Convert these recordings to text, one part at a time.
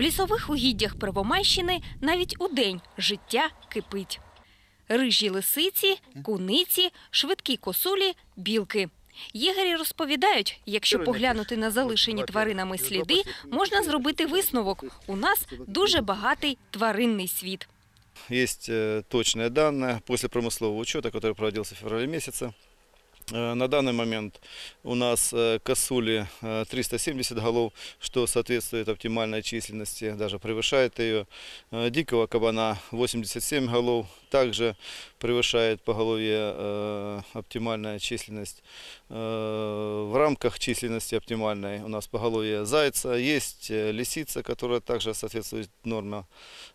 В лісових угіддях Первомайщини навіть удень життя кипить. Рижі лисиці, куниці, швидкі косулі, білки. Єгері розповідають, якщо поглянути на залишені тваринами сліди, можна зробити висновок. У нас дуже багатий тваринний світ. Есть э, точные данные после промыслового учета, который проводился в феврале месяце. Э, На данный момент у нас э, косули э, 370 голов, что соответствует оптимальной численности, даже превышает ее. Э, Дикого кабана 87 голов, также превышает поголовье э, оптимальная численность. Э, В рамках численности оптимальной у нас поголовье зайца, есть э, лисица, которая также соответствует норме.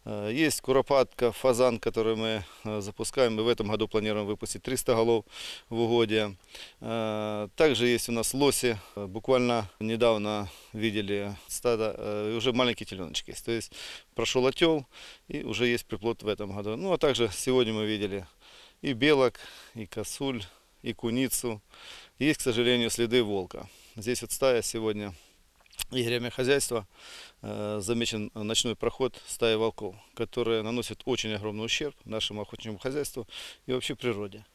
Э, Есть куропатка, фазан, который мы э, запускаем. Мы в этом году планируем выпустить 300 голов в угодье. Э, Также есть у нас лоси. Э, Буквально недавно видели стадо, э, уже маленькие теленочки есть. То есть прошел отел, и уже есть приплод в этом году. Ну а также сегодня мы видели и белок, и косуль, и куницу. Есть, к сожалению, следы волка. Здесь вот стая сегодня егерями хозяйства замечен ночной проход стаи волков, которые наносят очень огромный ущерб нашему охотничьему хозяйству и вообще природе.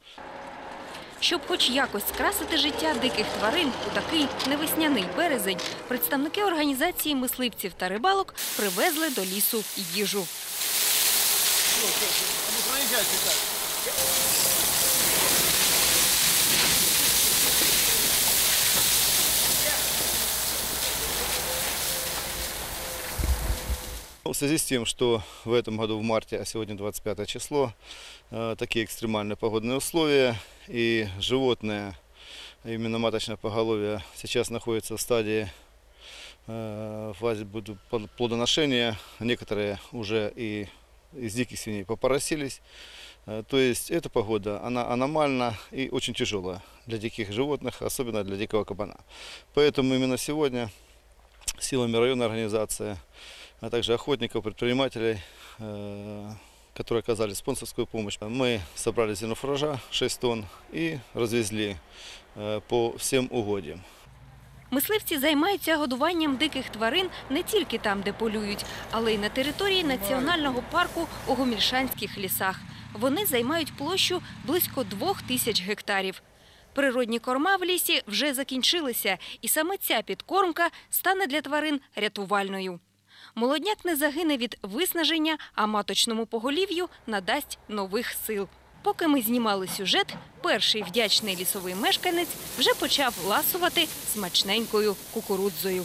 Щоб хоч якось скрасити життя диких тварин у такий невесняний березень, представники організації мисливців та рибалок привезли до лісу їжу. В связи с тем, что в этом году в марте, а сегодня 25 число, э, такие экстремальные погодные условия и животные, именно маточное поголовье, сейчас находятся в стадии э, фазе плод- плодоношения. Некоторые уже и из диких свиней попоросились. Э, То есть эта погода, она аномальна и очень тяжелая для диких животных, особенно для дикого кабана. Поэтому именно сегодня силами районной организации а также охотников, предпринимателей, э, которые оказали спонсорскую помощь. Мы собрали зернофуража 6 тонн и развезли э, по всем угодьям. Мисливці займаються годуванням диких тварин не тільки там, де полюють, але й на території національного парку у Гомільшанських лісах. Вони займають площу близько двох тисяч гектарів. Природні корма в лісі вже закінчилися, і саме ця підкормка стане для тварин рятувальною. Молодняк не загине від виснаження, а маточному поголів'ю надасть нових сил. Поки ми знімали сюжет, перший вдячний лісовий мешканець вже почав ласувати смачненькою кукурудзою.